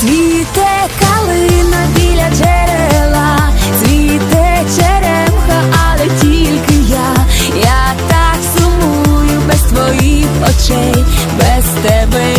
Світе калина біля джерела, світе черемха, але тільки я, я так сумую без твоїх очей, без тебе.